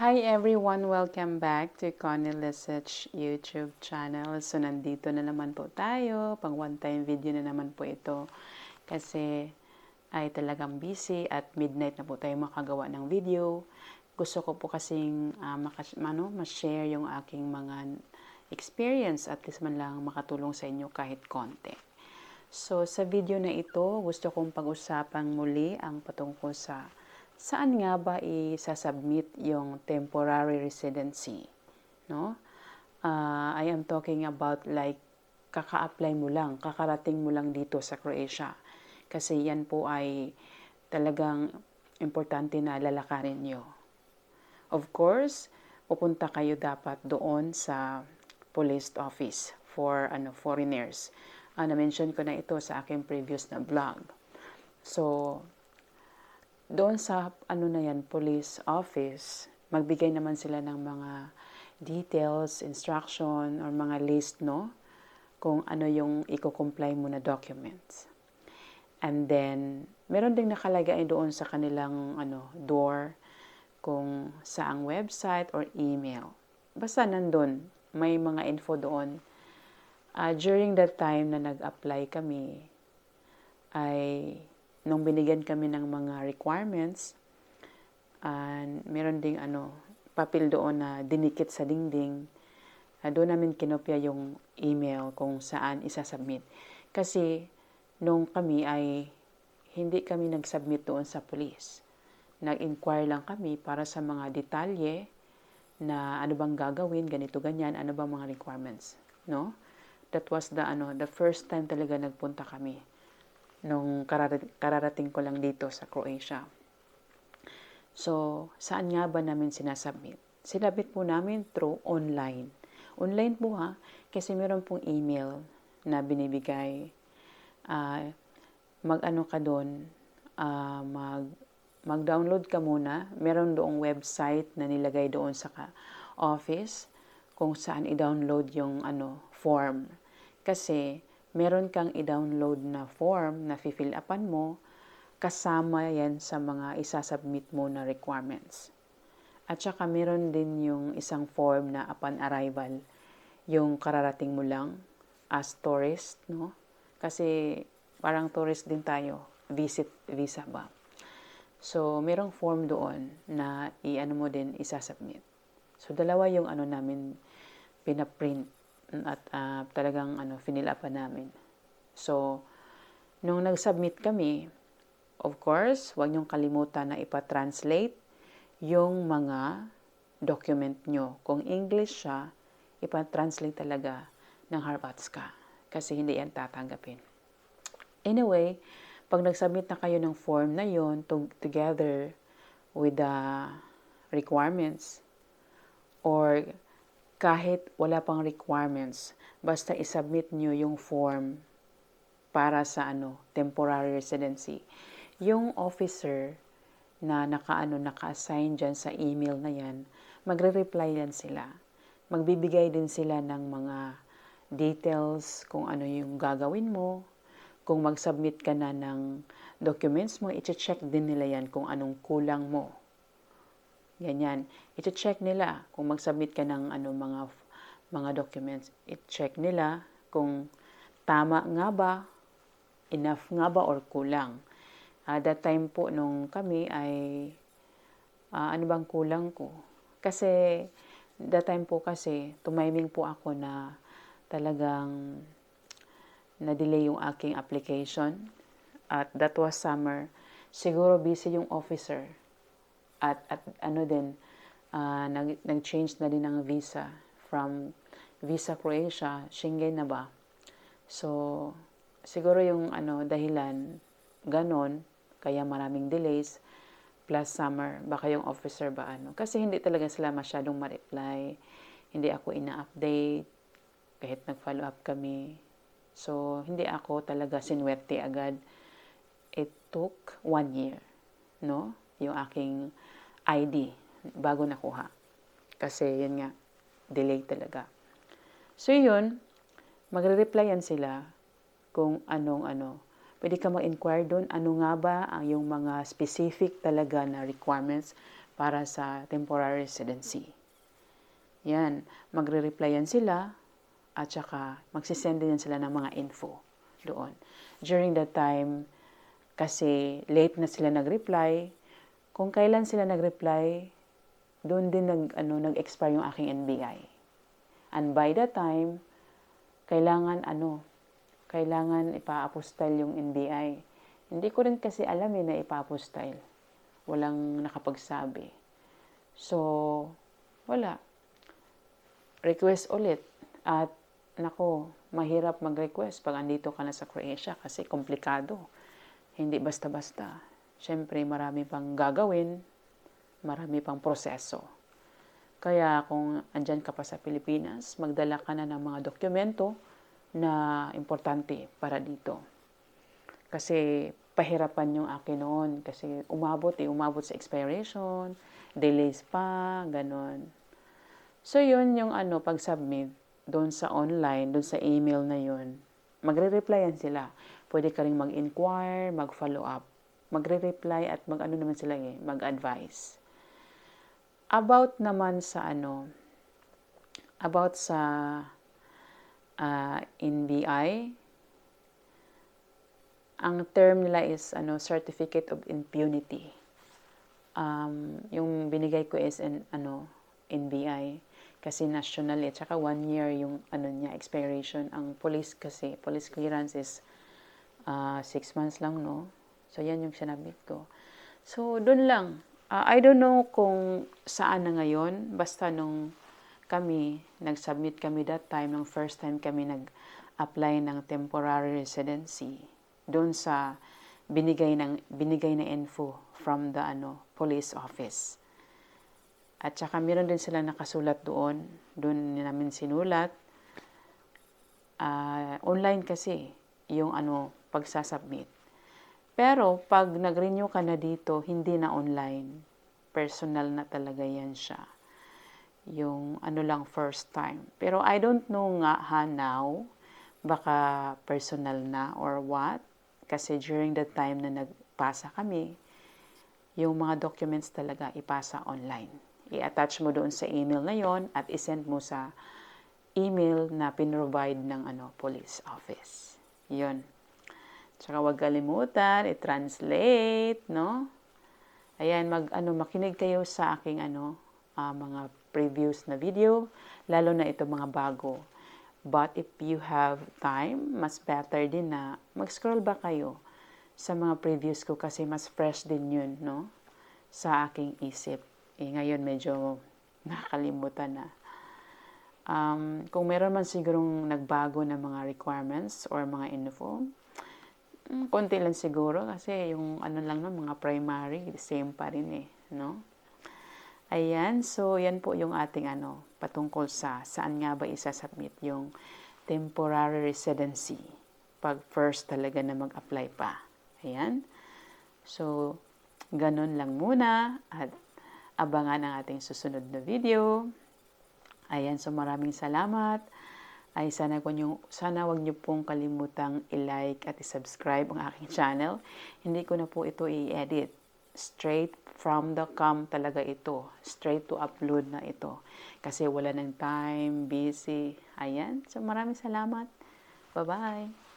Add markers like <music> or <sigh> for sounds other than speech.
Hi everyone! Welcome back to Connie Lesage YouTube channel. So, nandito na naman po tayo. Pang one-time video na naman po ito. Kasi ay talagang busy at midnight na po tayo makagawa ng video. Gusto ko po kasing uh, makas- ano, ma-share yung aking mga experience at least man lang makatulong sa inyo kahit konti. So, sa video na ito, gusto kong pag-usapang muli ang patungkol sa saan nga ba i-submit yung temporary residency, no? Uh, I am talking about like kaka-apply mo lang, kakarating mo lang dito sa Croatia. Kasi yan po ay talagang importante na lalakarin nyo. Of course, pupunta kayo dapat doon sa police office for ano foreigners uh, na-mention ko na ito sa aking previous na vlog. So, doon sa ano na yan, police office, magbigay naman sila ng mga details, instruction, or mga list, no? Kung ano yung i-comply mo na documents. And then, meron ding nakalagay doon sa kanilang ano, door kung saang website or email. Basta nandun, may mga info doon uh, during that time na nag-apply kami, ay nung binigyan kami ng mga requirements, uh, meron ding ano, papel doon na dinikit sa dingding, uh, doon namin kinopya yung email kung saan isasubmit. Kasi nung kami ay hindi kami nag-submit doon sa police. Nag-inquire lang kami para sa mga detalye na ano bang gagawin, ganito, ganyan, ano bang mga requirements. No? that was the ano the first time talaga nagpunta kami nung kararating, ko lang dito sa Croatia. So, saan nga ba namin sinasubmit? Sinabit po namin through online. Online po ha, kasi meron pong email na binibigay. Uh, mag-ano ka doon, uh, mag, mag-download ka muna. Meron doong website na nilagay doon sa office kung saan i-download yung ano form kasi meron kang i-download na form na fill upan mo, kasama yan sa mga isasubmit mo na requirements. At saka meron din yung isang form na upon arrival, yung kararating mo lang as tourist, no? Kasi parang tourist din tayo, visit visa ba? So, merong form doon na i-ano mo din, isasubmit. So, dalawa yung ano namin pinaprint at uh, talagang ano, finil up namin. So, nung nag-submit kami, of course, huwag niyong kalimutan na ipa-translate yung mga document nyo. Kung English siya, ipa-translate talaga ng Harvatska kasi hindi yan tatanggapin. Anyway, pag nag-submit na kayo ng form na yon to- together with the requirements or kahit wala pang requirements, basta isubmit nyo yung form para sa ano, temporary residency. Yung officer na nakaano naka-assign diyan sa email na yan, magre-reply yan sila. Magbibigay din sila ng mga details kung ano yung gagawin mo. Kung mag-submit ka na ng documents mo, i-check din nila yan kung anong kulang mo Ganyan. I-check nila kung mag-submit ka ng ano, mga, mga documents. I-check nila kung tama nga ba, enough nga ba, or kulang. Uh, that time po nung kami ay uh, ano bang kulang ko. Kasi that time po kasi tumiming po ako na talagang na-delay yung aking application. At that was summer. Siguro busy yung officer at, at ano din, uh, nag, nag-change na din ng visa from Visa Croatia, Schengen na ba? So, siguro yung ano, dahilan, ganon, kaya maraming delays, plus summer, baka yung officer ba ano. Kasi hindi talaga sila masyadong ma-reply. Hindi ako ina-update, kahit nag-follow up kami. So, hindi ako talaga sinwerte agad. It took one year, no? Yung aking ID bago nakuha. Kasi yun nga, delay talaga. So yun, magre-reply yan sila kung anong ano. Pwede ka mag-inquire doon, ano nga ba ang yung mga specific talaga na requirements para sa temporary residency. Yan, magre-replyan sila at saka magsisend din sila ng mga info doon. During that time, kasi late na sila nag-reply, kung kailan sila nag-reply, doon din nag, ano, nag-expire yung aking NBI. And by that time, kailangan ano, kailangan ipa-apostyle yung NBI. Hindi ko rin kasi alam eh na ipa-apostyle. Walang nakapagsabi. So, wala. Request ulit. At nako, mahirap mag-request pag andito ka na sa Croatia kasi komplikado. Hindi basta-basta. Siyempre, marami pang gagawin, marami pang proseso. Kaya kung andyan ka pa sa Pilipinas, magdala ka na ng mga dokumento na importante para dito. Kasi pahirapan yung akin noon. Kasi umabot eh, umabot sa expiration, delays pa, ganon. So yun yung ano, pag-submit doon sa online, doon sa email na yun, magre-replyan sila. Pwede ka rin mag-inquire, mag-follow up. Magre-reply at mag-ano naman sila eh, mag-advise. About naman sa ano, about sa uh, NBI, ang term nila is ano, Certificate of Impunity. Um, yung binigay ko is in, ano, NBI kasi national eh, tsaka one year yung ano niya, expiration. Ang police kasi, police clearance is uh, six months lang, no? So, yan yung sinabit ko. So, doon lang. Uh, I don't know kung saan na ngayon. Basta nung kami, nag-submit kami that time, nung first time kami nag-apply ng temporary residency, doon sa binigay ng binigay na info from the ano police office. At saka meron din sila nakasulat doon, doon namin sinulat. Uh, online kasi yung ano pagsasubmit. Pero pag nag-renew ka na dito, hindi na online. Personal na talaga yan siya yung ano lang first time. Pero I don't know nga ha now, baka personal na or what. Kasi during the time na nagpasa kami, yung mga documents talaga ipasa online. I-attach mo doon sa email na yon at isend mo sa email na pinrovide ng ano, police office. Yun. Tsaka huwag kalimutan, i-translate, no? Ayan, mag, ano, makinig kayo sa aking ano, uh, mga previous na video, lalo na ito mga bago. But if you have time, mas better din na mag-scroll ba kayo sa mga previous ko kasi mas fresh din yun, no? Sa aking isip. Eh, ngayon medyo <laughs> nakakalimutan na. Um, kung meron man sigurong nagbago na mga requirements or mga info, mm, konti lang siguro kasi yung ano lang no, mga primary, same pa rin eh, no? Ayan, so yan po yung ating ano, patungkol sa saan nga ba isa-submit yung temporary residency pag first talaga na mag-apply pa. Ayan. So, ganun lang muna at abangan ang ating susunod na video. Ayan, so maraming salamat. Ay sana ko nyo, sana wag niyo pong kalimutang i-like at i-subscribe ang aking <laughs> channel. Hindi ko na po ito i-edit straight from the cam talaga ito. Straight to upload na ito. Kasi wala ng time, busy. Ayan. So maraming salamat. Bye-bye.